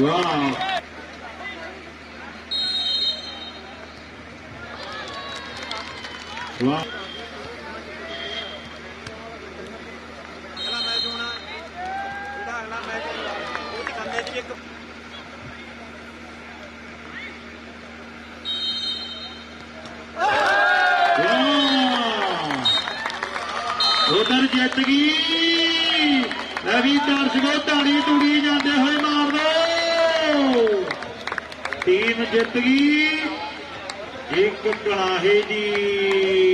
ਵਾਹ ਵਾਹ ਅਗਲਾ ਮੈਚ ਹੋਣਾ ਉਧਰ ਜਿੱਤ ਗਈ। ਅਭੀ ਦਰਸ਼ਕੋ ਤਾੜੀ ਟੁੜੀ ਜਾਂਦੇ ਹੋਏ। ਟੀਮ ਜਿੱਤ ਗਈ। ਇੱਕ ਕਲਾਹੇ ਦੀ